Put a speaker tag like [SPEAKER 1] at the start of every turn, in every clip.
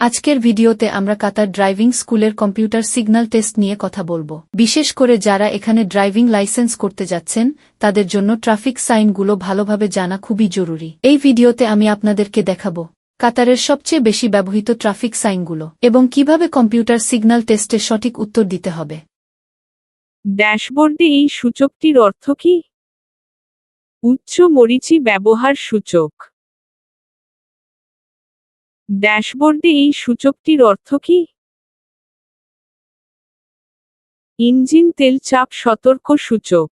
[SPEAKER 1] আজকের ভিডিওতে আমরা কাতার ড্রাইভিং স্কুলের কম্পিউটার সিগন্যাল টেস্ট নিয়ে কথা বলব। বিশেষ করে যারা এখানে ড্রাইভিং লাইসেন্স করতে যাচ্ছেন, তাদের জন্য ট্রাফিক সাইনগুলো ভালোভাবে জানা খুবই জরুরি। এই ভিডিওতে আমি আপনাদেরকে দেখাবো কাতারের সবচেয়ে বেশি ব্যবহৃত ট্রাফিক সাইনগুলো এবং কীভাবে কম্পিউটার সিগন্যাল টেস্টের সঠিক উত্তর দিতে হবে।
[SPEAKER 2] ড্যাশবোর্ডে এই সূচকটির অর্থ কি? উচ্চ মরিচি ব্যবহার সূচক। ড্যাশবোর্ডে এই সূচকটির অর্থ কি? ইঞ্জিন তেল চাপ সতর্ক সূচক।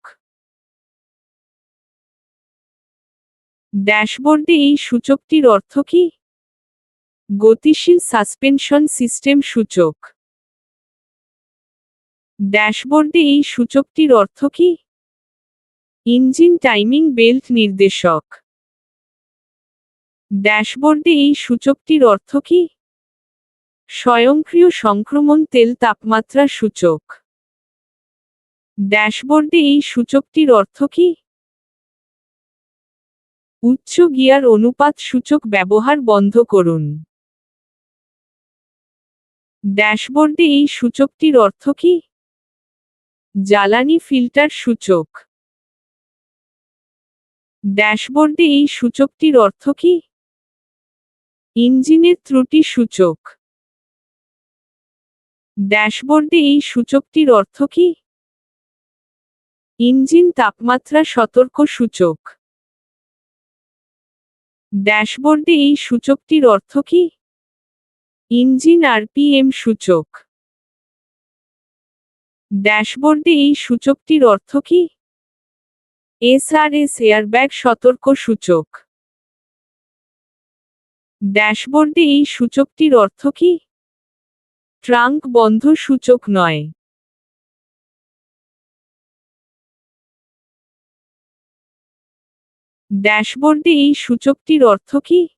[SPEAKER 2] ড্যাশবোর্ডে এই সূচকটির অর্থ কি? গতিশীল সাসপেনশন সিস্টেম সূচক। ড্যাশবোর্ডে এই সূচকটির অর্থ কি? ইঞ্জিন টাইমিং বেল্ট নির্দেশক। ড্যাশবোর্ডে এই সূচকটির অর্থ কি? স্বয়ংক্রিয় সংক্রমণ তেল তাপমাত্রা সূচক। ড্যাশবোর্ডে এই সূচকটির অর্থ কি? উচ্চ গিয়ার অনুপাত সূচক ব্যবহার বন্ধ করুন। ড্যাশবোর্ডে এই সূচকটির অর্থ কি? জ্বালানি ফিল্টার সূচক। ড্যাশবোর্ডে এই সূচকটির অর্থ কি? ইঞ্জিনের ত্রুটি সূচক। ড্যাশবোর্ডে এই সূচকটির অর্থ কি? ইঞ্জিন তাপমাত্রা সতর্ক সূচক। ড্যাশবোর্ডে এই সূচকটির অর্থ কি? ইঞ্জিন আরপিএম সূচক। ড্যাশবোর্ডে এই সূচকটির অর্থ কি? এসআরএস এয়ারব্যাগ সতর্ক সূচক। ড্যাশবোর্ডে এই সূচকটির অর্থ কি? ট্রাঙ্ক বন্ধ সূচক নয়। ড্যাশবোর্ডে এই সূচকটির অর্থ কি?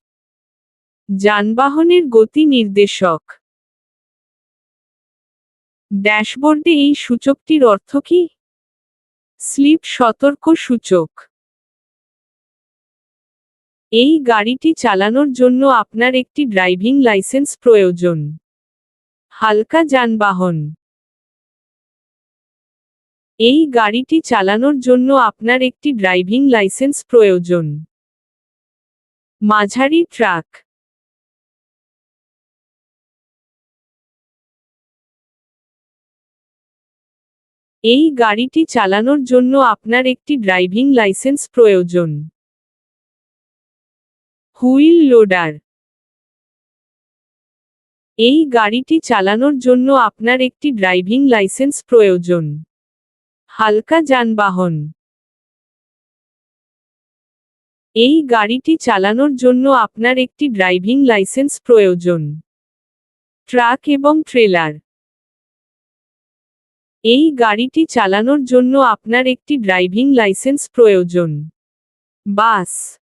[SPEAKER 2] যানবাহনের গতি নির্দেশক। ড্যাশবোর্ডে এই সূচকটির অর্থ কি? স্লিপ সতর্ক সূচক। এই গাড়িটি চালানোর জন্য আপনার একটি ড্রাইভিং লাইসেন্স প্রয়োজন। হালকা যানবাহন। এই গাড়িটি চালানোর জন্য আপনার একটি ড্রাইভিং লাইসেন্স প্রয়োজন। মাঝারি ট্রাক। এই গাড়িটি চালানোর জন্য আপনার একটি ড্রাইভিং লাইসেন্স প্রয়োজন। Wheel loader. এই গাড়িটি চালানোর জন্য আপনার একটি ড্রাইভিং লাইসেন্স প্রয়োজন। হালকা যানবাহন। এই গাড়িটি চালানোর জন্য আপনার একটি ড্রাইভিং লাইসেন্স প্রয়োজন। ট্রাক এবং ট্রেলার। এই গাড়িটি চালানোর জন্য আপনার একটি ড্রাইভিং লাইসেন্স প্রয়োজন। বাস।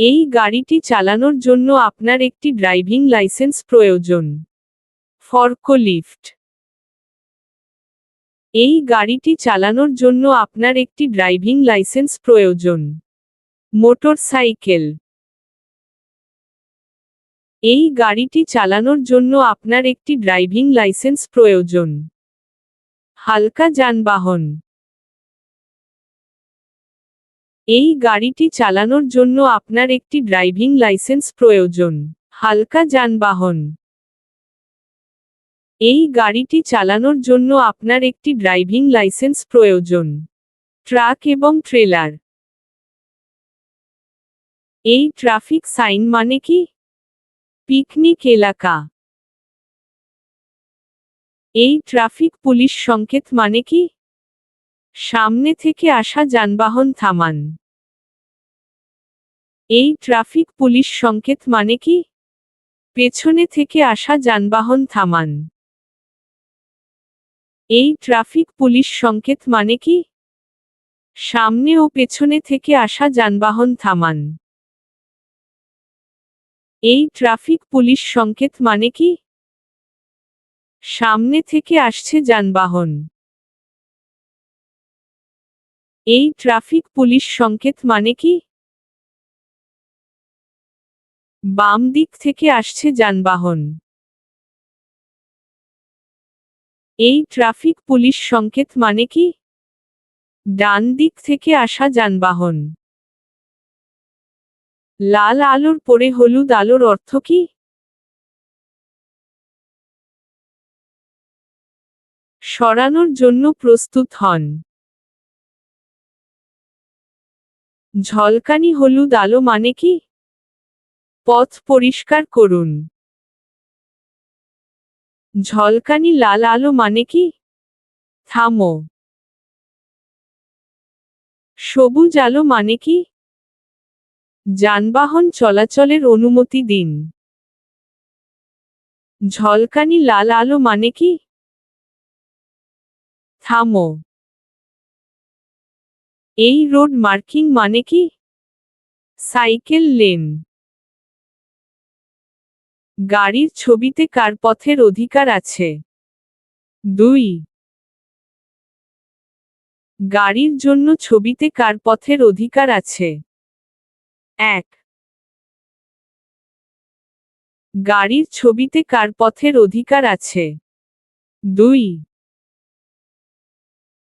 [SPEAKER 2] এই গাড়িটি চালানোর জন্য আপনার একটি ড্রাইভিং লাইসেন্স প্রয়োজন। ফরকলিফট এই গাড়িটি চালানোর জন্য আপনার একটি ড্রাইভিং লাইসেন্স প্রয়োজন। মোটরসাইকেল। এই গাড়িটি চালানোর জন্য আপনার একটি ড্রাইভিং লাইসেন্স প্রয়োজন। হালকা যানবাহন। এই গাড়িটি চালানোর জন্য আপনার একটি ড্রাইভিং লাইসেন্স প্রয়োজন। হালকা যানবাহন। এই গাড়িটি চালানোর জন্য আপনার একটি ড্রাইভিং লাইসেন্স প্রয়োজন। ট্রাক এবং ট্রেলার। এই ট্রাফিক সাইন মানে কি? পিকনিক এলাকা। এই ট্রাফিক পুলিশ সংকেত মানে কি? সামনে থেকে আসা যানবাহন থামান। এই ট্রাফিক পুলিশ সংকেত মানে কি? পেছনে থেকে আসা যানবাহন থামান। এই ট্রাফিক পুলিশ সংকেত মানে কি? সামনে ও পেছনে থেকে আসা যানবাহন থামান। এই ট্রাফিক পুলিশ সংকেত মানে কি? সামনে থেকে আসছে যানবাহন। এই ট্রাফিক পুলিশ সংকেত মানে কি? বাম দিক থেকে আসছে যানবাহন। এই ট্রাফিক পুলিশ সংকেত মানে কি? ডান দিক থেকে আসা যানবাহন। লাল আলোর পরে হলুদ আলোর অর্থ কি? সরানোর জন্য প্রস্তুত হন। ঝলকানি হলুদ আলো মানে কি? পথ পরিষ্কার করুন। ঝলকানি লাল আলো মানে কি? থামো। সবুজ আলো মানে কি? যানবাহন চলাচলের অনুমতি দিন। ঝলকানি লাল আলো মানে কি? থামো। এই রোড মার্কিং মানে কি? Cycle lane. গাড়ির ছবিতে কার পথের অধিকার আছে? দুই। গাড়ির জন্য ছবিতে কার পথের অধিকার আছে? এক। গাড়ির ছবিতে কার পথের অধিকার আছে? দুই।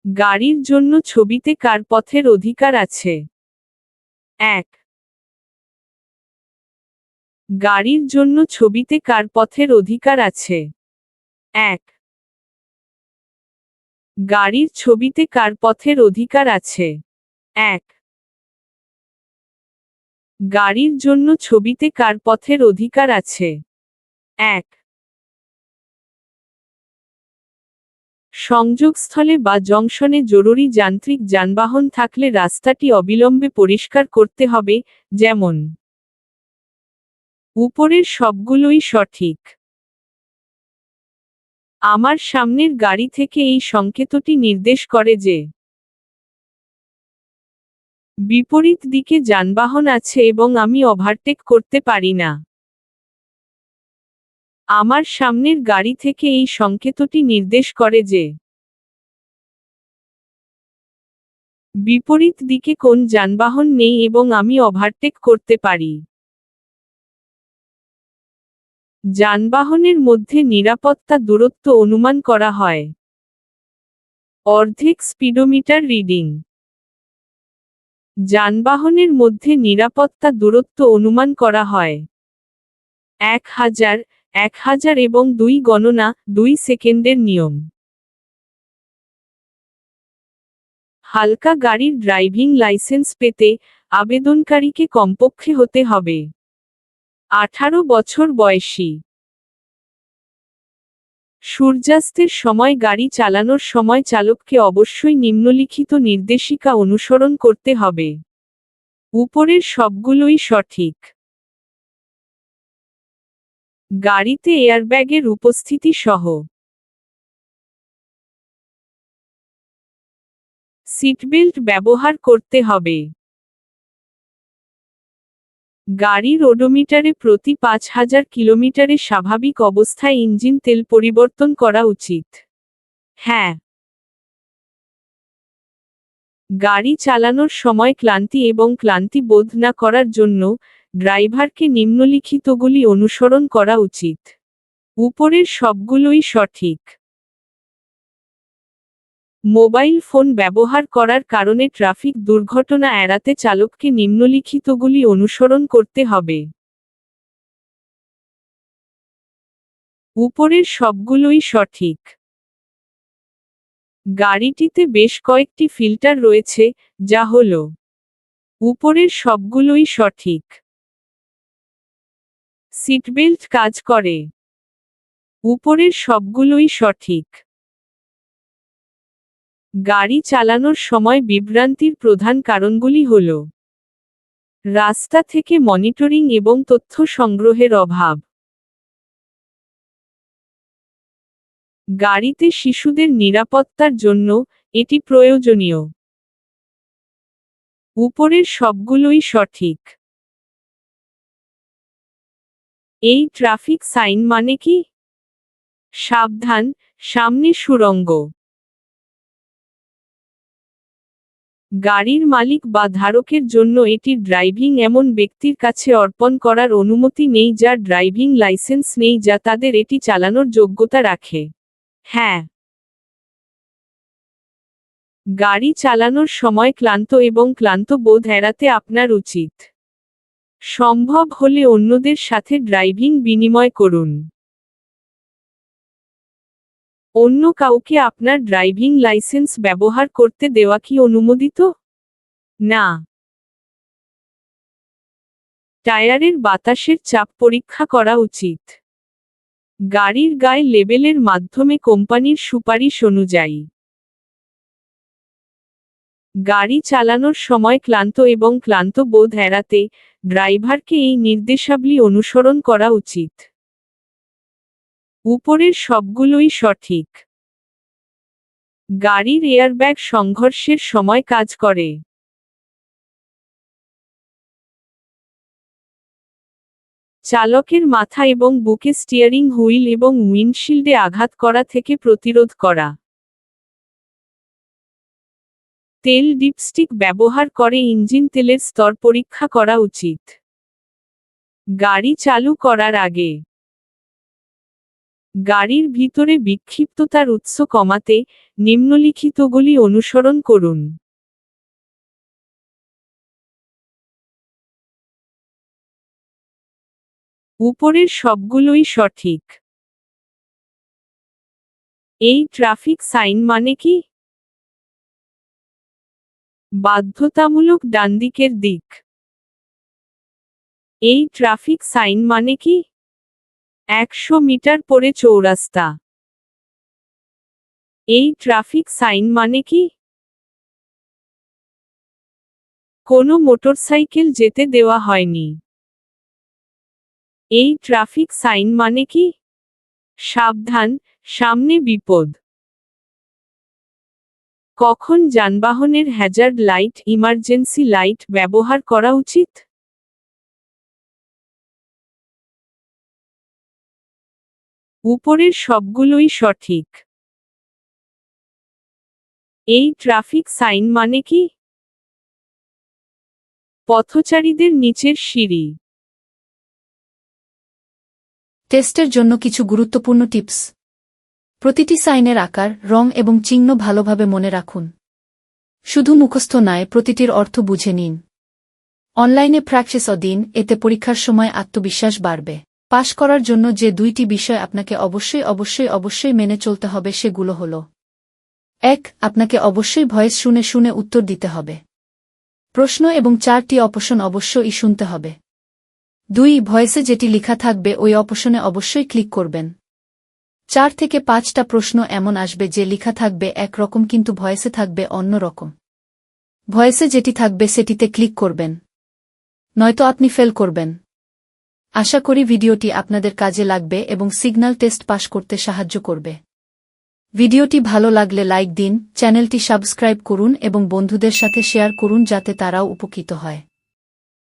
[SPEAKER 2] গাড়ির জন্য ছবিতে কার পথের অধিকার আছে? এক। গাড়ির জন্য ছবিতে কার পথের অধিকার আছে? এক। গাড়ির ছবিতে কার পথের অধিকার আছে? এক। গাড়ির জন্য ছবিতে কার পথের অধিকার আছে? এক। সংযোগস্থলে বা জংশনে জরুরি যান্ত্রিক যানবাহন থাকলে রাস্তাটি অবিলম্বে পরিষ্কার করতে হবে, যেমন উপরের সবগুলোই সঠিক। আমার সামনের গাড়ি থেকে এই সংকেতটি নির্দেশ করে যে, বিপরীত দিকে যানবাহন আছে এবং আমি ওভারটেক করতে পারি না। আমার সামনের গাড়ি থেকে এই সংকেতটি নির্দেশ করে যে, বিপরীত দিকে কোন যানবাহন নেই এবং আমি ওভারটেক করতে পারি। যানবাহনের মধ্যে নিরাপত্তা দূরত্ব অনুমান করা হয়। অর্ধেক স্পিডোমিটার রিডিং। যানবাহনের মধ্যে নিরাপত্তা দূরত্ব অনুমান করা হয়। এক হাজার এক হাজার এবং দুই গণনা, দুই সেকেন্ডের নিয়ম। হালকা গাড়ির ড্রাইভিং লাইসেন্স পেতে আবেদনকারীকে কমপক্ষে হতে হবে। আঠারো বছর বয়সী। সূর্যাস্তের সময় গাড়ি চালানোর সময় চালককে অবশ্যই নিম্নলিখিত নির্দেশিকা অনুসরণ করতে হবে। উপরের সবগুলোই সঠিক। গাড়িতে এয়ারব্যাগের উপস্থিতি সহ। সিটবেল্ট ব্যবহার করতে হবে। গাড়ির ওডোমিটারে প্রতি পাঁচ হাজার কিলোমিটারে স্বাভাবিক অবস্থায় ইঞ্জিন তেল পরিবর্তন করা উচিত। হ্যাঁ। গাড়ি চালানোর সময় ক্লান্তি এবং ক্লান্তি বোধ না করার জন্য ড্রাইভারকে নিম্নলিখিতগুলি অনুসরণ করা উচিত। উপরের সবগুলোই সঠিক। মোবাইল ফোন ব্যবহার করার কারণে ট্রাফিক দুর্ঘটনা এড়াতে চালককে নিম্নলিখিতগুলি অনুসরণ করতে হবে। উপরের সবগুলোই সঠিক। গাড়িটিতে বেশ কয়েকটি ফিল্টার রয়েছে, যা হল উপরের সবগুলোই সঠিক। সিটবেল্ট কাজ করে। উপরের সবগুলোই সঠিক। গাড়ি চালানোর সময় বিভ্রান্তির প্রধান কারণগুলি হল রাস্তা থেকে মনিটরিং এবং তথ্য সংগ্রহের অভাব। গাড়িতে শিশুদের নিরাপত্তার জন্য এটি প্রয়োজনীয়। উপরের সবগুলোই সঠিক। এই ট্রাফিক সাইন মানে কি? সাবধান, সামনে সুরঙ্গ। গাড়ির মালিক বা ধারকের জন্য এটি ড্রাইভিং এমন ব্যক্তির কাছে অর্পণ করার অনুমতি নেই যার ড্রাইভিং লাইসেন্স নেই যা তাদের এটি চালানোর যোগ্যতা রাখে। হ্যাঁ। গাড়ি চালানোর সময় ক্লান্ত এবং ক্লান্ত বোধ এড়াতে আপনার উচিত। সম্ভব হলে অন্যদের সাথে ড্রাইভিং বিনিময় করুন। অন্য কাউকে আপনার ড্রাইভিং লাইসেন্স ব্যবহার করতে দেওয়া কি অনুমোদিত? না। টায়ারের বাতাসের চাপ পরীক্ষা করা উচিত। গাড়ির গায়ে লেবেলের মাধ্যমে কোম্পানির সুপারিশ অনুযায়ী। গাড়ি চালানোর সময় ক্লান্ত এবং ক্লান্ত বোধ এড়াতে ড্রাইভারকে এই নির্দেশাবলী অনুসরণ করা উচিত। উপরের সবগুলোই সঠিক। গাড়ির এয়ারব্যাগ সংঘর্ষের সময় কাজ করে। চালকের মাথা এবং বুকে স্টিয়ারিং হুইল এবং উইন্ডশিল্ডে আঘাত করা থেকে প্রতিরোধ করা। তেল ডিপস্টিক ব্যবহার করে ইঞ্জিন তেলের স্তর পরীক্ষা করা উচিত। গাড়ি চালু করার আগে গাড়ির ভিতরে বিক্ষিপ্ততার উৎস কমাতে নিম্নলিখিতগুলি অনুসরণ করুন। উপরের সবগুলোই সঠিক। এই ট্রাফিক সাইন মানে কি? বাধ্যতামূলক ডানদিকের দিক। এই ট্রাফিক সাইন মানে কি? একশো মিটার পরে চৌরাস্তা। এই ট্রাফিক সাইন মানে কি? কোনো মোটরসাইকেল যেতে দেওয়া হয়নি। এই ট্রাফিক সাইন মানে কি? সাবধান, সামনে বিপদ। কখন যানবাহনের হ্যাজার্ড লাইট ইমার্জেন্সি লাইট ব্যবহার করা উচিত? উপরের সবগুলোই সঠিক। এই ট্রাফিক সাইন মানে কি? পথচারীদের নিচের সিঁড়ি।
[SPEAKER 1] টেস্টের জন্য কিছু গুরুত্বপূর্ণ টিপস। প্রতিটি সাইনের আকার, রং এবং চিহ্ন ভালোভাবে মনে রাখুন। শুধু মুখস্থ নয়, প্রতিটির অর্থ বুঝে নিন। অনলাইনে প্র্যাকটিস দিন, এতে পরীক্ষার সময় আত্মবিশ্বাস বাড়বে। পাশ করার জন্য যে দুইটি বিষয় আপনাকে অবশ্যই অবশ্যই অবশ্যই মেনে চলতে হবে সেগুলো হল এক, আপনাকে অবশ্যই ভয়েস শুনে শুনে উত্তর দিতে হবে। প্রশ্ন এবং চারটি অপশন অবশ্যই শুনতে হবে। দুই, ভয়েসে যেটি লেখা থাকবে ওই অপশনে অবশ্যই ক্লিক করবেন। চার থেকে পাঁচটা প্রশ্ন এমন আসবে যে লেখা থাকবে একরকম কিন্তু ভয়েসে থাকবে অন্য রকম। ভয়েসে যেটি থাকবে সেটিতে ক্লিক করবেন। নয়তো আপনি ফেল করবেন। আশা করি ভিডিওটি আপনাদের কাজে লাগবে এবং সিগন্যাল টেস্ট পাশ করতে সাহায্য করবে। ভিডিওটি ভালো লাগলে লাইক দিন, চ্যানেলটি সাবস্ক্রাইব করুন এবং বন্ধুদের সাথে শেয়ার করুন যাতে তারাও উপকৃত হয়।